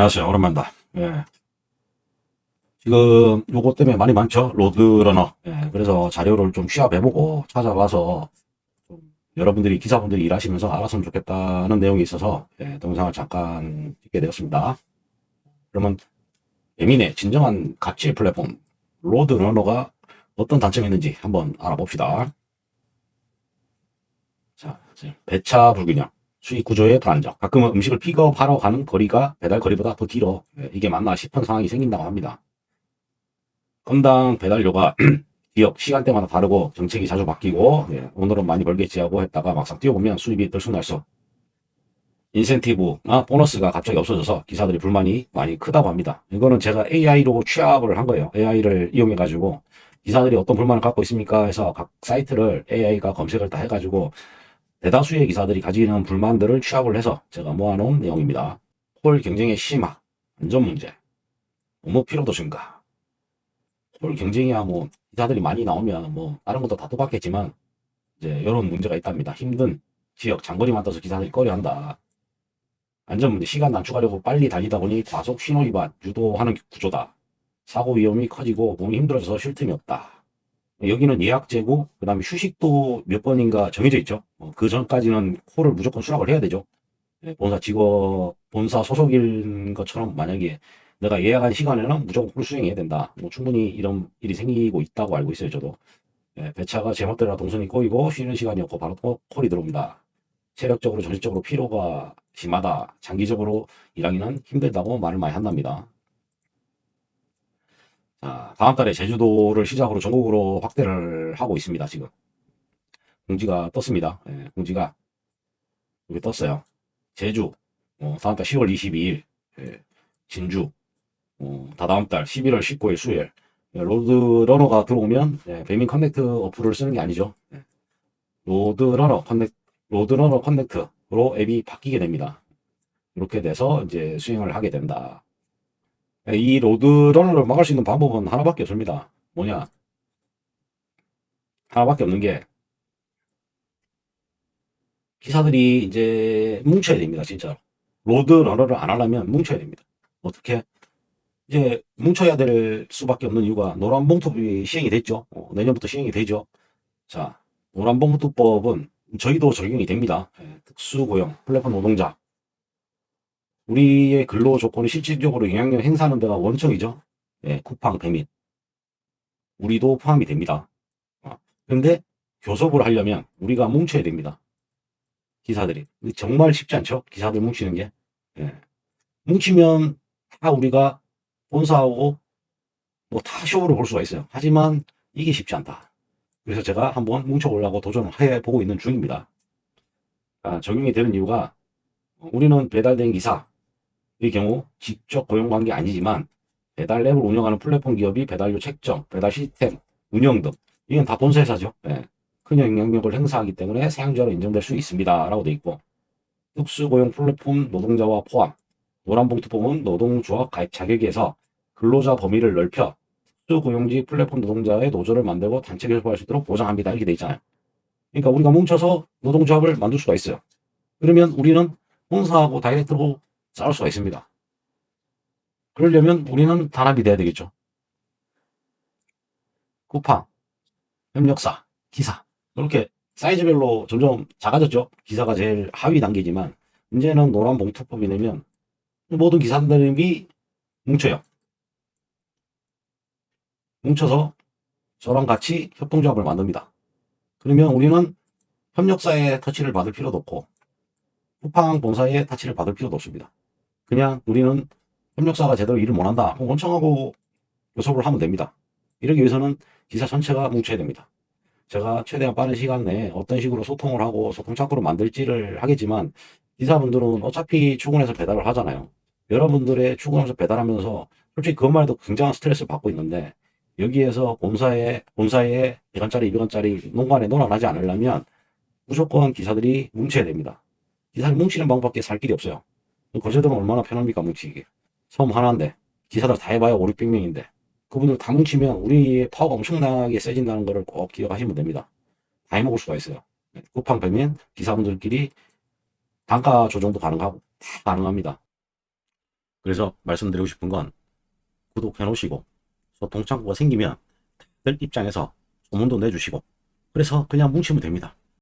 안녕하세요. 오랜만입니다. 예. 지금 요거 때문에 많이 많죠? 로드러너. 예. 그래서 자료를 좀 취합해보고 찾아봐서 좀 여러분들이, 기사분들이 일하시면서 알았으면 좋겠다는 내용이 있어서 예, 동영상을 잠깐 찍게 되었습니다. 그러면 예민의 진정한 가치 플랫폼 로드러너가 어떤 단점이 있는지 한번 알아봅시다. 자, 배차 불균형. 수익 구조의 불안정. 가끔은 음식을 픽업하러 가는 거리가 배달 거리보다 더 길어. 예, 이게 맞나 싶은 상황이 생긴다고 합니다. 건당 배달료가 지역 시간대마다 다르고 정책이 자주 바뀌고 예, 오늘은 많이 벌겠지 하고 했다가 막상 뛰어보면 수입이 들쑥날쑥. 인센티브나 보너스가 갑자기 없어져서 기사들이 불만이 많이 크다고 합니다. 이거는 제가 AI로 취합을 한 거예요. AI를 이용해가지고 기사들이 어떤 불만을 갖고 있습니까 해서 각 사이트를 AI가 검색을 다 해가지고 대다수의 기사들이 가지는 불만들을 취합을 해서 제가 모아놓은 내용입니다. 콜 경쟁의 심화, 안전 문제, 업무 피로도 증가. 콜 경쟁이야 뭐 기사들이 많이 나오면 뭐 다른 것도 다 똑같겠지만 이제 이런 문제가 있답니다. 힘든 지역 장거리만 떠서 기사들이 꺼려한다. 안전 문제, 시간 단축하려고 빨리 달리다 보니 과속 신호 위반 유도하는 구조다. 사고 위험이 커지고 몸이 힘들어져서 쉴 틈이 없다. 여기는 예약 제고, 그 다음에 휴식도 몇 번인가 정해져 있죠. 어, 그 전까지는 콜을 무조건 수락을 해야 되죠. 예, 본사 직업, 본사 소속인 것처럼 만약에 내가 예약한 시간에는 무조건 콜 수행해야 된다. 뭐 충분히 이런 일이 생기고 있다고 알고 있어요, 저도. 예, 배차가 제멋대로 동선이 꼬이고 쉬는 시간이 없고 바로 또 콜이 들어옵니다. 체력적으로, 정신적으로 피로가 심하다. 장기적으로 일하기는 힘들다고 말을 많이 한답니다. 자, 다음 달에 제주도를 시작으로 전국으로 확대를 하고 있습니다, 지금. 공지가 떴습니다. 예, 공지가 여기 떴어요. 제주, 어, 다음 달 10월 22일, 예, 진주, 어, 다다음 달 11월 19일 수요일, 예, 로드러너가 들어오면, 예, 배민 커넥트 어플을 쓰는 게 아니죠. 예, 로드러너 커넥, 로드러너 커넥트로 앱이 바뀌게 됩니다. 이렇게 돼서 이제 수행을 하게 된다. 예, 이 로드러너를 막을 수 있는 방법은 하나밖에 없습니다. 뭐냐? 하나밖에 없는 게 기사들이 이제 뭉쳐야 됩니다. 진짜로. 로드러너를 안 하려면 뭉쳐야 됩니다. 어떻게? 이제 뭉쳐야 될 수밖에 없는 이유가 노란봉투법이 시행이 됐죠. 어, 내년부터 시행이 되죠. 자, 노란봉투법은 저희도 적용이 됩니다. 예, 특수고용, 플랫폼 노동자, 우리의 근로 조건이 실질적으로 영향력 행사하는 데가 원청이죠. 예, 쿠팡, 배민. 우리도 포함이 됩니다. 어, 근데 교섭을 하려면 우리가 뭉쳐야 됩니다. 기사들이. 정말 쉽지 않죠? 기사들 뭉치는 게. 예. 뭉치면 다 우리가 본사하고 뭐 다 쇼를 볼 수가 있어요. 하지만 이게 쉽지 않다. 그래서 제가 한번 뭉쳐보려고 도전을 해보고 있는 중입니다. 아, 적용이 되는 이유가 우리는 배달된 기사, 의 경우 직접 고용 관계 아니지만 배달 앱을 운영하는 플랫폼 기업이 배달료 책정, 배달 시스템, 운영 등 이건 다 본사 회사죠. 예. 큰 영향력을 행사하기 때문에 사용자로 인정될 수 있습니다. 라고 돼 있고 특수고용 플랫폼 노동자와 포함 노란봉투법은 노동조합 가입 자격에서 근로자 범위를 넓혀 특수고용직 플랫폼 노동자의 노조를 만들고 단체 결합할 수 있도록 보장합니다. 이렇게 돼 있잖아요. 그러니까 우리가 뭉쳐서 노동조합을 만들 수가 있어요. 그러면 우리는 본사하고 다이렉트로 싸울 수가 있습니다. 그러려면 우리는 단합이 돼야 되겠죠. 쿠팡, 협력사, 기사 이렇게 사이즈별로 점점 작아졌죠. 기사가 제일 하위 단계지만 이제는 노란 봉투법이 되면 모든 기사들이 뭉쳐요. 뭉쳐서 저랑 같이 협동조합을 만듭니다. 그러면 우리는 협력사의 터치를 받을 필요도 없고 쿠팡 본사의 터치를 받을 필요도 없습니다. 그냥 우리는 협력사가 제대로 일을 못한다. 그럼 원청하고 교섭을 하면 됩니다. 이러기 위해서는 기사 전체가 뭉쳐야 됩니다. 제가 최대한 빠른 시간 내에 어떤 식으로 소통을 하고 소통 창구를 만들지를 하겠지만 기사분들은 어차피 출근해서 배달을 하잖아요. 여러분들의 출근해서 배달하면서 솔직히 그것만 해도 굉장한 스트레스를 받고 있는데 여기에서 본사에 본사에 100원짜리 200원짜리 농간에 논란하지 않으려면 무조건 기사들이 뭉쳐야 됩니다. 기사를 뭉치는 방법밖에 살 길이 없어요. 거제도는 얼마나 편합니까 뭉치기 섬 하나인데 기사들 다 해봐야 5, 600명인데 그분들 다 뭉치면 우리의 파워가 엄청나게 세진다는 것을 꼭 기억하시면 됩니다. 다 해먹을 수가 있어요. 쿠팡 배면 기사분들끼리 단가 조정도 가능하고 다 가능합니다. 그래서 말씀드리고 싶은 건 구독해 놓으시고 소통 창구가 생기면 들 입장에서 소문도 내주시고 그래서 그냥 뭉치면 됩니다.